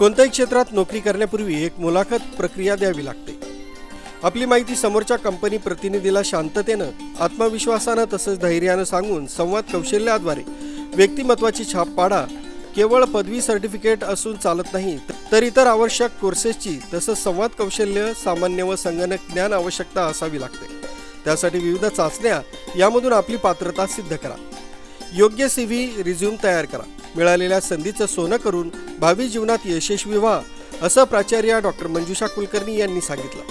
कोणत्याही क्षेत्रात नोकरी करण्यापूर्वी एक मुलाखत प्रक्रिया द्यावी लागते. आपली माहिती समोरच्या कंपनी प्रतिनिधीला शांततेनं आत्मविश्वासानं तसंच धैर्यानं सांगून संवाद कौशल्याद्वारे व्यक्तिमत्वाची छाप पाडा केवळ पदवी सर्टिफिकेट असून चालत नाही तर इतर आवश्यक कोर्सेसची तसंच संवाद कौशल्य सामान्य व संगणक ज्ञान आवश्यकता असावी लागते. त्यासाठी विविध चाचण्या यामधून आपली पात्रता सिद्ध करा. योग्य सी व्ही रिझ्यूम तयार करा. मिळालेल्या संधीचं सोनं करून भावी जीवनात यशस्वी व्हा असं प्राचार्य डॉक्टर मंजुषा कुलकर्णी यांनी सांगितलं.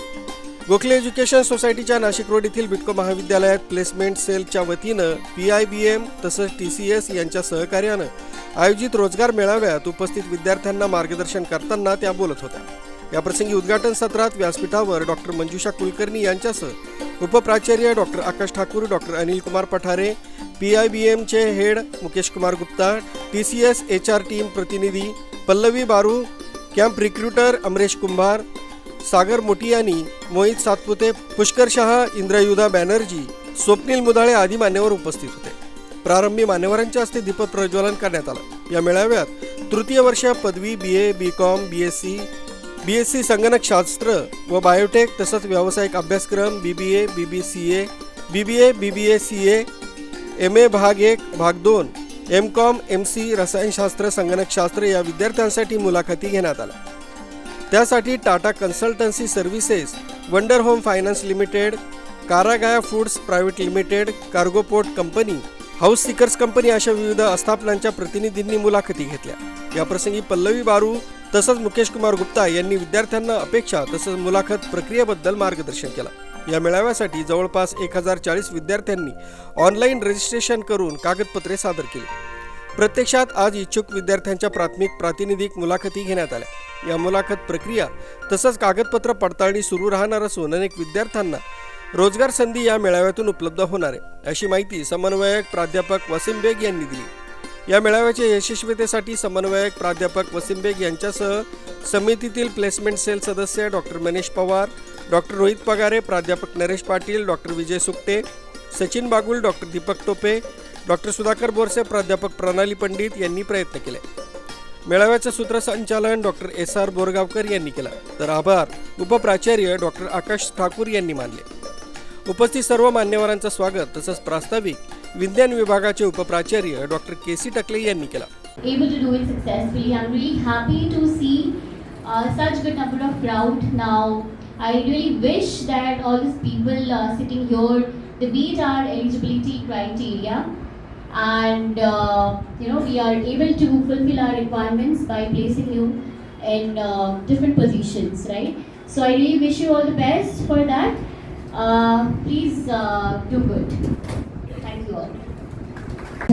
गोखले एज्युकेशन सोसायटीच्या नाशिक रोड येथील बिटको महाविद्यालयात प्लेसमेंट सेलच्या वतीनं पी आय बी एम तसंच टी सी एस यांच्या सहकार्यानं आयोजित रोजगार मेळाव्यात उपस्थित विद्यार्थ्यांना मार्गदर्शन करताना त्या बोलत होत्या. याप्रसंगी उद्घाटन सत्रात व्यासपीठावर डॉक्टर मंजुषा कुलकर्णी यांच्यासह उपप्राचार्य doctor Akash Thakur doctor Anil Kumar Pathare P I B एमचे head Mukesh Kumar Gupta T C S H R team प्रतिनिधी पल्लवी बारू कॅम्प रिक्रुटर अमरेश कुंभार सागर मोटियानी मोहित सातपुते पुष्कर शहा इंद्रयुधा बॅनर्जी स्वप्नील मुदाळे आदी मान्यवर उपस्थित होते. प्रारंभी मान्यवरांच्या हस्ते दीपक प्रज्वलन करण्यात आलं. या मेळाव्यात तृतीय वर्ष पदवी B A B com B S C B S C संगणकशास्त्र व बायोटेक तसंच व्यावसायिक अभ्यासक्रम B B A B B C A B B A B B A C A M A भाग एक भाग दोन एम कॉम एम सी रसायनशास्त्र संगणकशास्त्र या विद्यार्थ्यांसाठी मुलाखती घेण्यात आल्या. त्यासाठी Tata consultancy services wonder home finance limited कारागाया foods private limited cargoport company house seekers company अशा विविध आस्थापनांच्या प्रतिनिधींनी मुलाखती घेतल्या. याप्रसंगी पल्लवी बारू तसंच मुकेश कुमार गुप्ता यांनी विद्यार्थ्यांना अपेक्षा तसंच मुलाखत प्रक्रियेबद्दल मार्गदर्शन केलं. या मेळाव्यासाठी जवळपास एक हजार चाळीस विद्यार्थ्यांनी ऑनलाईन रजिस्ट्रेशन करून कागदपत्रे सादर केली. प्रत्यक्षात आज इच्छुक विद्यार्थ्यांच्या प्राथमिक प्रातिनिधिक मुलाखती घेण्यात आल्या. या मुलाखत प्रक्रिया तसंच कागदपत्र पडताळणी सुरू राहणार असून अनेक विद्यार्थ्यांना रोजगार संधी या मेळाव्यातून उपलब्ध होणार आहे. अशी माहिती समन्वयक प्राध्यापक वसीम बेग यांनी दिली. या मेळाव्याच्या यशस्वीतेसाठी समन्वयक प्राध्यापक वसीम बेग यांच्यासह समितीतील प्लेसमेंट सेल सदस्य डॉक्टर मनीष पवार डॉक्टर रोहित पगारे प्राध्यापक Naresh Patil doctor Vijay Sukte Sachin Bagul doctor Deepak Tope doctor Sudhakar Borse प्राध्यापक प्रणाली पंडित यांनी प्रयत्न केले. मेळाव्याचं सूत्रसंचालन डॉक्टर एस आर बोरगावकर यांनी केलं. तर आभार उपप्राचार्य डॉक्टर आकाश ठाकूर यांनी मानले. उपस्थित सर्व मान्यवरांचं स्वागत तसंच प्रास्ताविक विज्ञान विभागाचे उपप्राचार्य डॉक्टर के सी टकले यांनी केला able to do it successfully. I'm really happy to see uh, such good number of crowd now. I really wish that all these people uh, sitting here they meet our eligibility criteria, and uh, you know we are able to fulfill our requirements by placing you in uh, different positions, right? So I really wish you all the best for that. Uh, please uh, do good.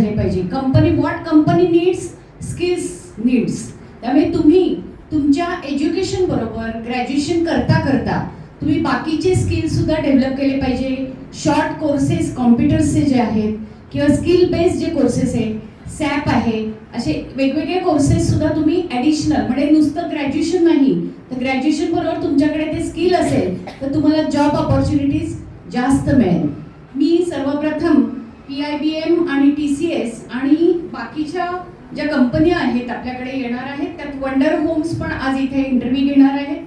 झाले पाहिजे. Company what company needs skills needs त्यामुळे तुम्ही तुमच्या education बरोबर graduation करता करता तुम्ही बाकीचे स्किल्स सुद्धा डेव्हलप केले पाहिजे. शॉर्ट कोर्सेस कॉम्प्युटर्सचे जे आहेत किंवा स्किल बेस्ड जे कोर्सेस आहेत सॅप आहे असे वेगवेगळे कोर्सेस सुद्धा तुम्ही ॲडिशनल म्हणजे नुसतं ग्रॅज्युएशन नाही तर ग्रॅज्युएशन बरोबर तुमच्याकडे ते स्किल असेल तर तुम्हाला जॉब ऑपॉर्च्युनिटीज जास्त मिळेल. मी सर्वप्रथम पी आय बी एम आणि टी सी एस आणि बाकीच्या ज्या कंपन्या आहेत आपल्याकडे येणार आहेत त्यात वंडर होम्स पण आज इथे इंटरव्ह्यू घेणार आहेत.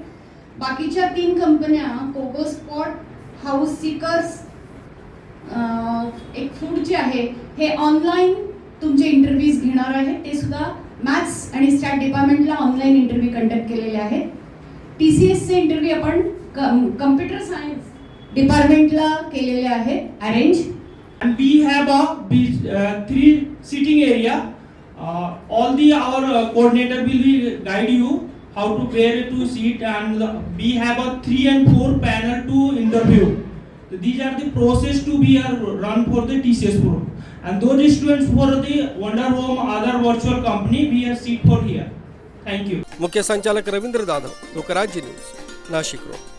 बाकीच्या तीन कंपन्या कोको स्पॉट हाऊस सिकर्स एक फूड जे आहे हे ऑनलाईन तुमचे इंटरव्ह्यूज घेणार आहेत. ते सुद्धा मॅथ्स आणि स्टॅट डिपार्टमेंटला ऑनलाईन इंटरव्ह्यू कंडक्ट केलेले आहेत. टी सी एसचे इंटरव्ह्यू आपण कम्प्युटर सायन्स डिपार्टमेंटला केलेले आहेत. Arrange and we have a beach, uh, three sitting area uh, all the our uh, coordinator will be guide you how to where to sit and the, we have a three and four panel to interview so these are the process to be uh, run for the tcs program and those students for the wonder home other virtual company we are sit for here thank you मुख्य संचालक Ravindra Jadhav Lokrajya news Nashik road